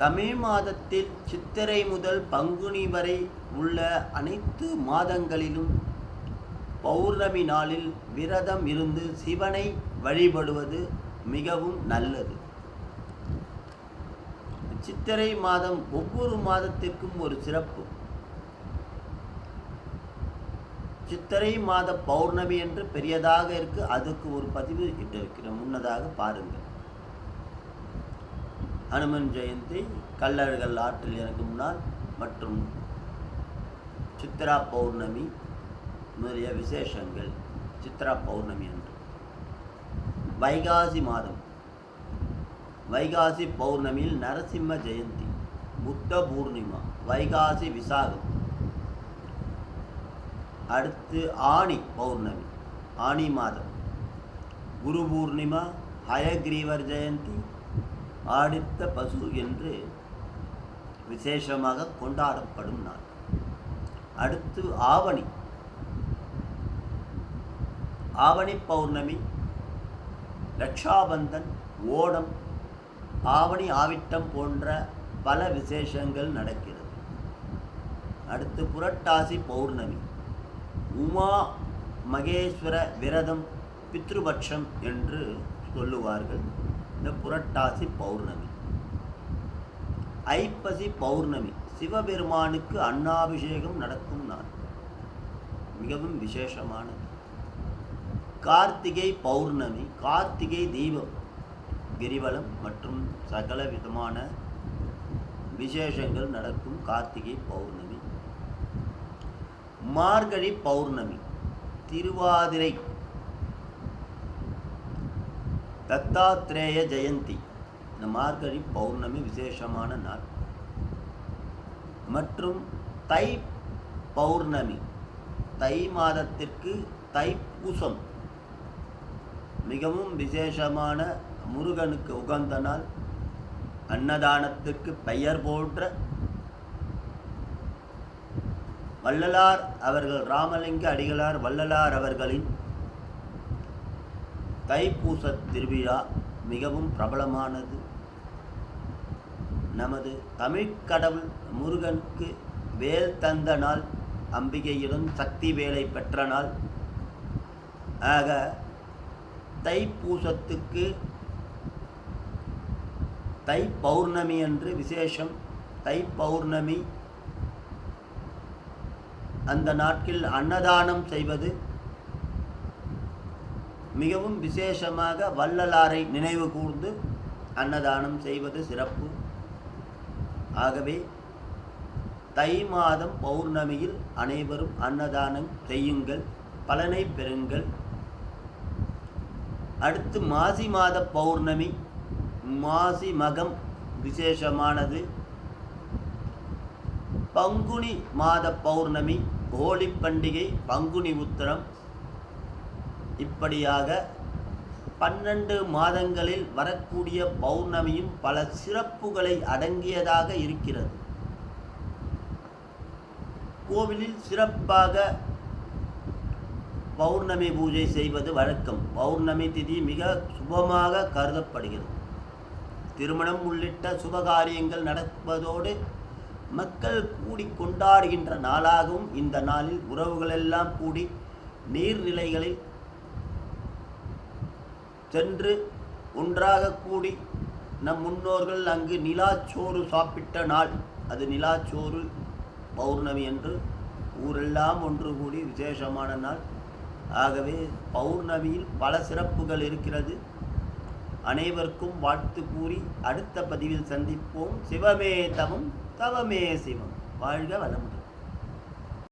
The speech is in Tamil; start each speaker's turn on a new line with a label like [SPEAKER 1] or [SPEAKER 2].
[SPEAKER 1] தமிழ் மாதத்தில் சித்திரை முதல் பங்குனி வரை உள்ள அனைத்து மாதங்களிலும் பௌர்ணமி நாளில் விரதம் இருந்து சிவனை வழிபடுவது மிகவும் நல்லது. சித்திரை மாதம் ஒவ்வொரு மாதத்திற்கும் ஒரு சிறப்பு. சித்திரை மாத பௌர்ணமி என்று பெரியதாக இருக்கு அதுக்கு ஒரு பதிவு இட்டிருக்கிறோம் இருக்கிற முன்னதாக பாருங்கள். ஹனுமன் ஜெயந்தி கல்லர்கள் ஆற்றில் இறங்கும் நாள் மற்றும் சித்ரா பௌர்ணமி முதலிய விசேஷங்கள். சித்ரா பௌர்ணமி அன்று. வைகாசி மாதம். வைகாசி பௌர்ணமியில் நரசிம்ம ஜெயந்தி புத்த பூர்ணிமா வைகாசி விசாகம். அடுத்து ஆணி பௌர்ணமி ஆணி மாதம். குரு பூர்ணிமா ஹயக்ரீவர் ஜெயந்தி ஆடித்த பசு என்று விசேஷமாக கொண்டாடப்படும் நாள். அடுத்து ஆவணி. ஆவணி பௌர்ணமி ரக்ஷாபந்தன் ஓணம் ஆவணி ஆவிட்டம் போன்ற பல விசேஷங்கள் நடக்கிறது. அடுத்து புரட்டாசி பௌர்ணமி. உமா மகேஸ்வர விரதம் பித்ருபட்சம் என்று சொல்லுவார்கள். இந்த புரட்டாசி பௌர்ணமி. ஐப்பசி பௌர்ணமி சிவபெருமானுக்கு அன்னாபிஷேகம் நடக்கும் நாள். மிகவும் விசேஷமானது. கார்த்திகை பௌர்ணமி கார்த்திகை தீபம் கிரிவலம் மற்றும் சகல விதமான விசேஷங்கள் நடக்கும் கார்த்திகை பௌர்ணமி. மார்கழி பௌர்ணமி திருவாதிரை தத்தாத்ரேய ஜெயந்தி. இந்த மார்கழி பௌர்ணமி விசேஷமான நாள். மற்றும் தை பௌர்ணமி. தை மாதத்திற்கு தைப்பூசம். மிகவும் விசேஷமான முருகனுக்கு உகந்த நாள். அன்னதானத்துக்கு பெயர் போன்ற வள்ளலார் அவர்கள் ராமலிங்க அடிகளார் வள்ளலார் அவர்களின் தைப்பூச திருவிழா மிகவும் பிரபலமானது. நமது தமிழ்க்கடவுள் முருகனுக்கு வேல் தந்த நாள் அம்பிகையிடம் சக்தி வேலை பெற்ற நாள். ஆக தைப்பூசத்துக்கு தை பௌர்ணமி என்று விசேஷம். தை பௌர்ணமி அந்த நாட்கள் அன்னதானம் செய்வது மிகவும் விசேஷமாக வள்ளலாரை நினைவு கூர்ந்து அன்னதானம் செய்வது சிறப்பு. ஆகவே தை மாதம் பௌர்ணமியில் அனைவரும் அன்னதானம் செய்யுங்கள் பலனை பெறுங்கள். அடுத்து மாசி மாத பௌர்ணமி. மாசி மகம் விசேஷமானது. பங்குனி மாத பௌர்ணமி ஹோலி பண்டிகை பங்குனி உத்திரம் இப்படியாக பன்னெண்டு மாதங்களில் வரக்கூடிய பௌர்ணமியும் பல சிறப்புகளை அடங்கியதாக இருக்கிறது. கோவிலில் சிறப்பாக பௌர்ணமி பூஜை செய்வது வழக்கம். பௌர்ணமி திதி மிக சுபமாக கருதப்படுகிறது. திருமணம் உள்ளிட்ட சுபகாரியங்கள் நடப்பதோடு மக்கள் கூடி கொண்டாடுகின்ற நாளாகவும் இந்த நாளில் உறவுகளெல்லாம் கூடி நீர்நிலைகளில் சென்று ஒன்றாக கூடி நம் முன்னோர்கள் அங்கு நிலாச்சோறு சாப்பிட்ட நாள். அது நிலாச்சோறு பௌர்ணமி என்று ஊரெல்லாம் ஒன்று கூடி விசேஷமான நாள். ஆகவே பௌர்ணமியில் பல சிறப்புகள் இருக்கிறது. அனைவருக்கும் வாழ்த்து கூறி அடுத்த பதிவில் சந்திப்போம். சிவமே தவம் தவமே சிவம். வாழ்க வளமுடன்.